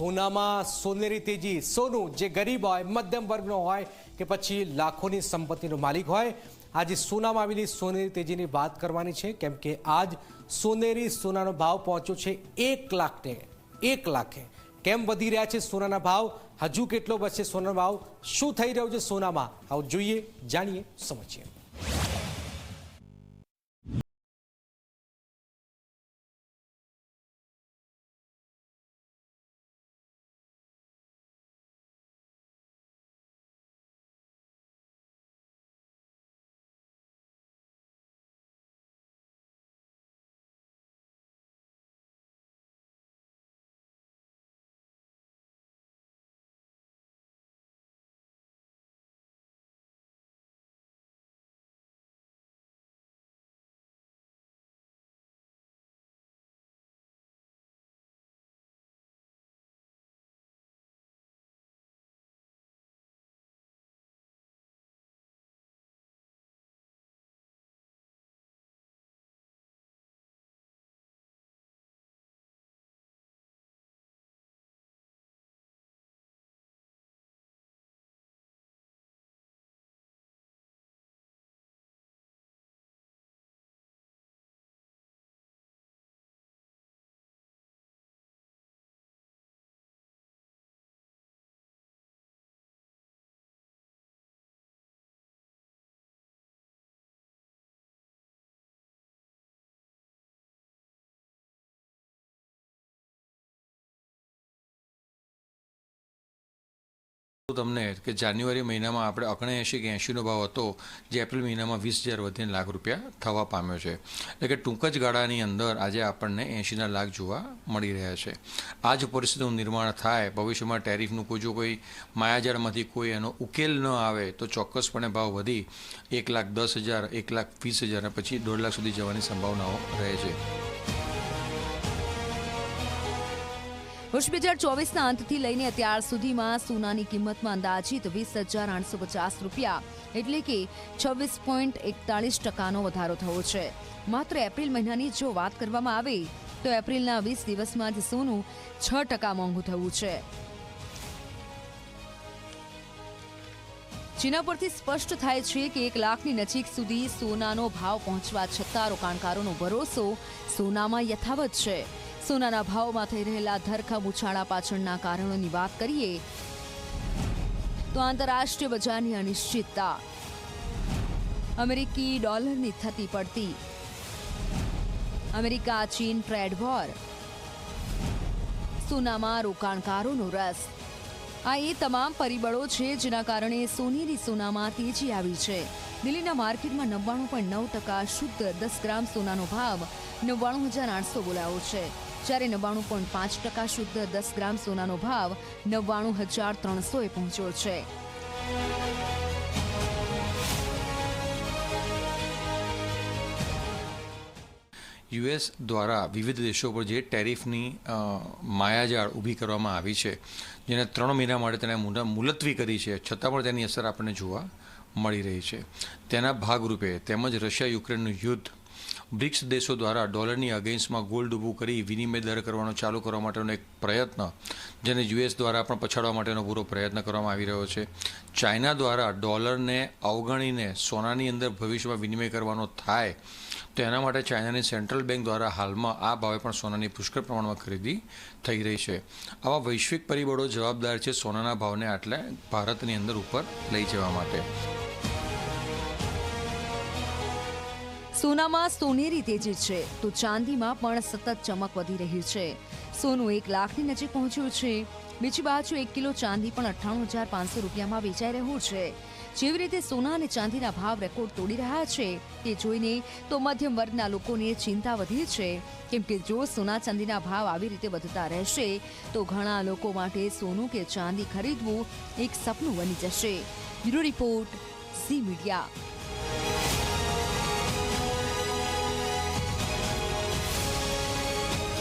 સોનામાં સોનેરી તેજી, સોનું જે ગરીબ હોય, મધ્યમ વર્ગનો હોય, કે પછી લાખોની સંપત્તિનો માલિક હોય, આજે સોનામાં આવેલી સોનેરી તેજીની વાત કરવાની છે, કેમ કે આજ સોનેરી સોનાનો ભાવ પહોંચ્યો છે એક લાખને, એક લાખે. કેમ વધી રહ્યા છે સોનાના ભાવ? હજુ કેટલો બચશે સોનાનો ભાવ? શું થઈ રહ્યું છે સોનામાં? આવું જોઈએ, જાણીએ, સમજીએ. તમને કે જાન્યુઆરી મહિનામાં આપણે ઓગણએંશી કે એંશીનો ભાવ હતો, જે એપ્રિલ મહિનામાં વીસ હજાર વધીને લાખ રૂપિયા થવા પામ્યો છે. એટલે કે ટૂંક જ ગાળાની અંદર આજે આપણને એંશીના લાખ જોવા મળી રહ્યા છે. આ જ પરિસ્થિતિનું નિર્માણ થાય, ભવિષ્યમાં ટેરિફનું કોઈ જો કોઈ માયાજાળમાંથી કોઈ એનો ઉકેલ ન આવે, તો ચોક્કસપણે ભાવ વધી એક લાખ દસ હજાર, એક લાખ વીસ હજાર અને પછી દોઢ લાખ સુધી જવાની સંભાવનાઓ રહે છે. વર્ષ બે હજાર ચોવીસના અંતથી લઈને અત્યાર સુધીમાં સોનાની કિંમતમાં અંદાજિત વીસ હજાર આઠસો પચાસ રૂપિયા એટલે કે છવ્વીસ પોઈન્ટ એકતાળીસ ટકાનો વધારો થયો છે. માત્ર એપ્રિલ મહિનાની જો વાત કરવામાં આવે તો એપ્રિલના વીસ દિવસમાં જ સોનું છ ટકા મોંઘું થયું છે. જેના પરથી સ્પષ્ટ થાય છે કે એક લાખની નજીક સુધી સોનાનો ભાવ પહોંચવા છતાં રોકાણકારોનો ભરોસો સોનામાં યથાવત છે. સોનાના ભાવમાં થઈ રહેલા ધરખમ ઉછાળા પાછળના કારણોની વાત કરીએ તો આંતરરાષ્ટ્રીય બજારની અનિશ્ચિતતા. અમેરિકી ડોલરની થતી પડતી. અમેરિકા, ચીન ટ્રેડ વોર. સોનામાં રોકાણકારોનો રસ. આ એ તમામ પરિબળો છે જેના કારણે સોનેરી સોનામાં તેજી આવી છે. દિલ્હીના માર્કેટમાં નવ્વાણું પોઈન્ટ નવ ટકા શુદ્ધ દસ ગ્રામ સોનાનો ભાવ નવ્વાણું હજાર આઠસો બોલાયો છે. જ્યારે નવ્વાણું પોઈન્ટ પાંચ ટકા શુદ્ધ દસ ગ્રામ સોનાનો ભાવ નવ્વાણું હજાર ત્રણસોએ પહોંચ્યો છે. યુએસ દ્વારા વિવિધ દેશો પર જે ટેરિફની માયાજાળ ઊભી કરવામાં આવી છે, જેને ત્રણ મહિના માટે તેને મુલતવી કરી છે, છતાં પણ તેની અસર આપણને જોવા મળી રહી છે. તેના ભાગરૂપે તેમજ રશિયા યુક્રેનનું યુદ્ધ બ્રિક્સ દેશો દ્વારા ડોલરની અગેન્સ્ટમાં ગોલ્ડ ઊભું કરી વિનિમય દર કરવાનો ચાલુ કરવા માટેનો એક પ્રયત્ન, જેને યુએસ દ્વારા પણ પછાડવા માટેનો પૂરો પ્રયત્ન કરવામાં આવી રહ્યો છે. ચાઇના દ્વારા ડોલરને અવગણીને સોનાની અંદર ભવિષ્યમાં વિનિમય કરવાનો થાય, તો એના માટે ચાઇનાની સેન્ટ્રલ બેંક દ્વારા હાલમાં આ ભાવે પણ સોનાની પુષ્કળ પ્રમાણમાં ખરીદી થઈ રહી છે. આવા વૈશ્વિક પરિબળો જવાબદાર છે સોનાના ભાવને આટલે ભારતની અંદર ઉપર લઈ જવા માટે. સોનામાં સોનેરી તેજી છે, તો ચાંદીમાં પણ સતત ચમક વધી રહી છે. સોનું એક લાખની નજીક પહોંચ્યું છે. બીજી બાજુ એક કિલો ચાંદી પણ અઠ્ઠાણું હજાર પાંચસો રૂપિયામાં વેચાઈ રહ્યું છે. જેવી રીતે સોના અને ચાંદીના ભાવ રેકોર્ડ તોડી રહ્યા છે, તે જોઈને તો મધ્યમ વર્ગના લોકોને ચિંતા વધી છે. કેમ કે જો સોના ચાંદીના ભાવ આવી રીતે વધતા રહેશે, તો ઘણા લોકો માટે સોનું કે ચાંદી ખરીદવું એક સપનું બની જશે. Bureau report, Zee media.